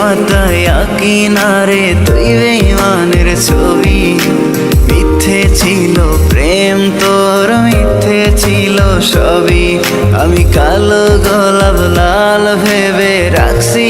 তাই কিনারে তুই বেইমানের ছবি। মিথ্যে ছিল প্রেম, তোর মিথ্যে ছিল সবই। আমি কালো গোলাপ লাল ভেবে রাখছি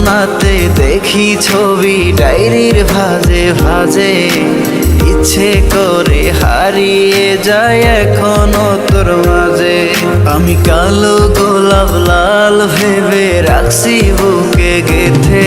কল্পনাতে দেখি ছবি, ডায়েরির ভাজে ভাজে। ইচ্ছে করে হারিয়ে যায় এখনও তোর মাঝে। আমি কালো গোলাপ লাল ভেবে রাখছি বুকে গেথে।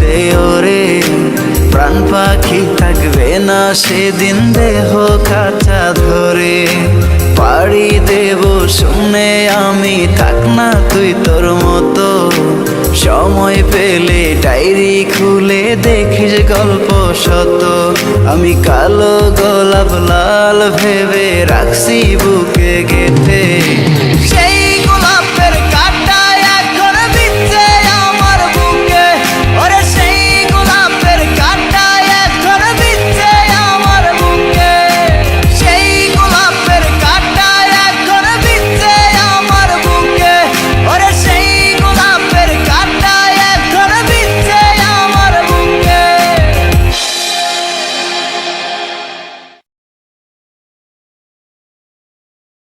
না, সেদিন দেহ খাঁচা ধরে পাড়ি দেব শুনে আমি থাক না তুই তোর মতো। সময় পেলে ডায়েরি খুলে দেখিস গল্প শত আমি কালো গোলাপ লাল ভেবে রাখছি বুকে গেথে।